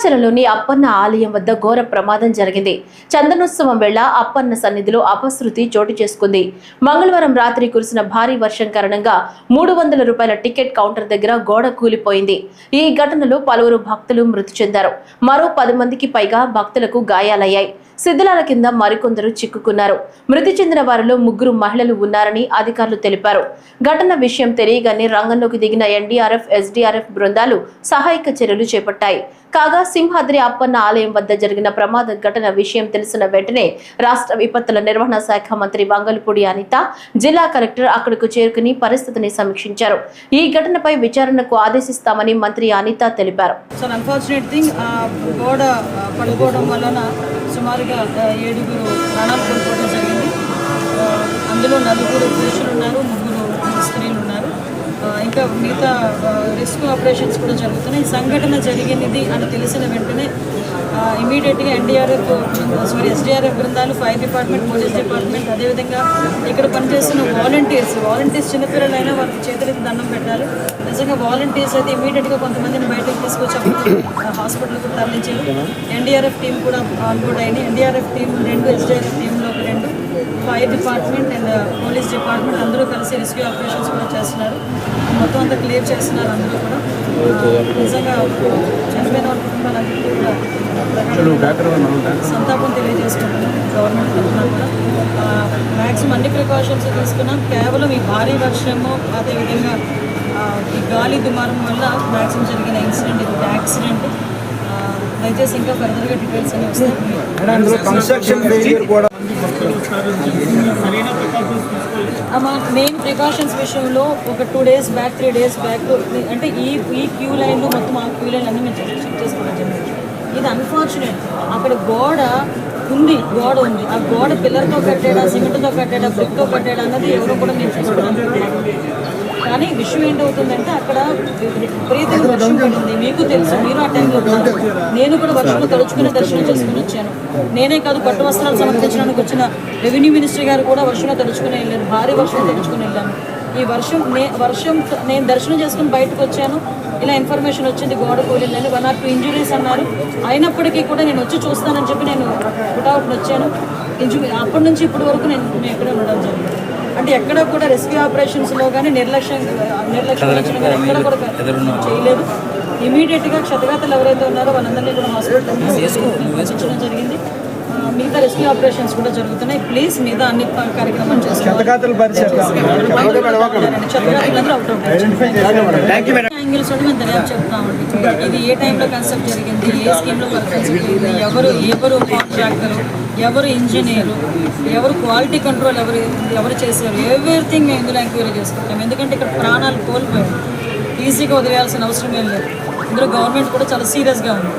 సింహాచలంలోని అప్పన్న ఆలయం వద్ద ఘోర ప్రమాదం జరిగింది. చందనోత్సవం వేళ అప్పన్న సన్నిధిలో అపశృతి చోటు చేసుకుంది. మంగళవారం రాత్రి కురిసిన భారీ వర్షం కారణంగా మూడు వందల రూపాయల టికెట్ కౌంటర్ దగ్గర గోడ కూలిపోయింది. ఈ ఘటనలో పలువురు భక్తులు మృతి చెందారు. మరో పది మందికి పైగా భక్తులకు గాయాలయ్యాయి. శిథిలాల కింద మరికొందరు చిక్కుకున్నారు. మృతి చెందిన వారిలో ముగ్గురు మహిళలు ఉన్నారని అధికారులు తెలిపారు. ఘటన విషయం తెలియగానే రంగంలోకి దిగిన ఎన్డీఆర్ఎఫ్ ఎస్డీఆర్ఎఫ్ బృందాలు సహాయక చర్యలు చేపట్టాయి. కాగా సింహాద్రి అప్పన్న ఆలయం వద్ద జరిగిన ప్రమాద ఘటన విషయం తెలిసిన వెంటనే రాష్ట్ర విపత్తుల నిర్వహణ శాఖ మంత్రి వంగలపూడి అనిత జిల్లా కలెక్టర్ అక్కడకు చేరుకుని పరిస్థితిని సమీక్షించారు. ఈ ఘటనపై విచారణకు ఆదేశిస్తామని మంత్రి అనిత తెలిపారు. సుమారుగా ఏడుగురు ప్రాణాలు కోల్పోవడం జరిగింది. అందులో నలుగురు పురుషులు ఉన్నారు ముగ్గురు స్త్రీలు ఉన్నారు. ఇంకా మిగతా రెస్క్యూ ఆపరేషన్స్ కూడా జరుగుతున్నాయి. సంఘటన జరిగినది అని తెలిసిన వెంటనే ఇమీడియట్గా ఎన్డీఆర్ఎఫ్ సారీ ఎస్డీఆర్ఎఫ్ బృందాలు ఫైర్ డిపార్ట్మెంట్ పోలీస్ డిపార్ట్మెంట్ అదేవిధంగా ఇక్కడ పనిచేస్తున్న వాలంటీర్స్ వాలంటీర్స్ చిన్నపిల్లలైనా వాళ్ళకి చేతులకి దండం పెట్టాలి నిజంగా వాలంటీర్స్ అయితే ఇమీడియట్గా కొంతమందిని బయటకు తీసుకొచ్చి హాస్పిటల్కి తరలించారు ఎన్డీఆర్ఎఫ్ టీం కూడా ఆన్బోర్డ్ అయింది. ఎన్డీఆర్ఎఫ్ టీం రెండు ఎస్డీఆర్ఎఫ్ టీంలో రెండు fire department and police department అందరూ కలిసి రెస్క్యూ ఆపరేషన్స్ కూడా చేస్తున్నారు. మొత్తం అంతా క్లియర్ చేస్తున్నారు అందరూ కూడా. నిజంగా చనిపోయిన వాళ్ళ కుటుంబాలందరికీ కూడా సంతాపం తెలియజేసుకుంటున్నాం గవర్నమెంట్ తరఫున కూడా. మ్యాక్సిమం అన్ని ప్రికాషన్స్ తీసుకున్నాం. కేవలం ఈ భారీ వర్షము అదేవిధంగా ఈ గాలి దుమారం వల్ల మ్యాక్సిమం జరిగిన ఇన్సిడెంట్ ఇది. ఇంకా ఫర్దర్గా డీటెయిల్స్ అన్ని వస్తాయి. అందులో కన్స్ట్రక్షన్ ఫెయిలియర్ కూడా మెయిన్ ప్రికాషన్స్ విషయంలో ఒక two days back three days back అంటే ఈ ఈ క్యూ లైన్లో మొత్తం ఆ క్యూ లైన్ అన్ని మేము చెక్ చేసుకోవడం జరిగింది ఇది అన్ఫార్చునేట్ అక్కడ గోడ ఉంది గోడ ఉంది. ఆ గోడ పిల్లర్తో కట్టాడా సిమెంట్తో కట్టాడా బ్రిక్తో కట్టాడా అన్నది ఎవరో కూడా మేము చూసుకోవడానికి కానీ విషయం ఏంటవుతుందంటే అక్కడ విపరీతంగా వర్షం పడింది. మీకు తెలుసు మీరు ఆ టైంలో ఉన్నారు. నేను కూడా వర్షంలో తడుచుకుని దర్శనం చేసుకుని వచ్చాను. నేనే కాదు పట్టు వస్త్రాలు సమర్పించడానికి వచ్చిన రెవెన్యూ మినిస్టర్ గారు కూడా వర్షంలో తడుచుకుని వెళ్ళారు. భారీ వర్షం తడుచుకుని వెళ్ళాను. ఈ వర్షం నే వర్షం నేను దర్శనం చేసుకుని బయటకు వచ్చాను. ఇలా ఇన్ఫర్మేషన్ వచ్చింది గోడ కూలిందని. వన్ ఆర్ టూ ఇంజురీస్ అన్నారు. అయినప్పటికీ కూడా నేను వచ్చి చూస్తానని చెప్పి నేను పుటౌట్ వచ్చాను. ఇంజు అప్పటి నుంచి ఇప్పటి వరకు నేను నేను ఇక్కడే ఉండడం జరిగింది. అంటే ఎక్కడ కూడా రెస్క్యూ ఆపరేషన్స్లో కానీ నిర్లక్ష్యం నిర్లక్ష్యం చేయలేదు ఇమీడియట్గా క్షతగాతలు ఎవరైతే ఉన్నారో వాళ్ళందరినీ కూడా హాస్పిటల్ జరిగింది. మిగతా రెస్క్యూ ఆపరేషన్స్ కూడా జరుగుతున్నాయి. ప్లీజ్ మిగతా అన్ని కార్యక్రమాలు యాంగిల్స్ కూడా మేము దర్యాప్తు చెప్తామండి ఇది ఏ టైంలో కన్స్ట్రక్ట్ జరిగింది? ఏ స్కీమ్లో జరిగింది? ఎవరు ఎవరు కాంట్రాక్టర్ ఎవరు ఇంజనీరు ఎవరు క్వాలిటీ కంట్రోల్ ఎవరు ఎవరు చేశారు? ఎవ్రీథింగ్ మేము ఇందులో ఎంక్వైరీ చేసుకుంటాం. ఎందుకంటే ఇక్కడ ప్రాణాలు కోల్పోయాం. ఈజీగా వదిలేయాల్సిన అవసరం ఏం లేదు. ఇందులో గవర్నమెంట్ కూడా చాలా సీరియస్గా ఉంది.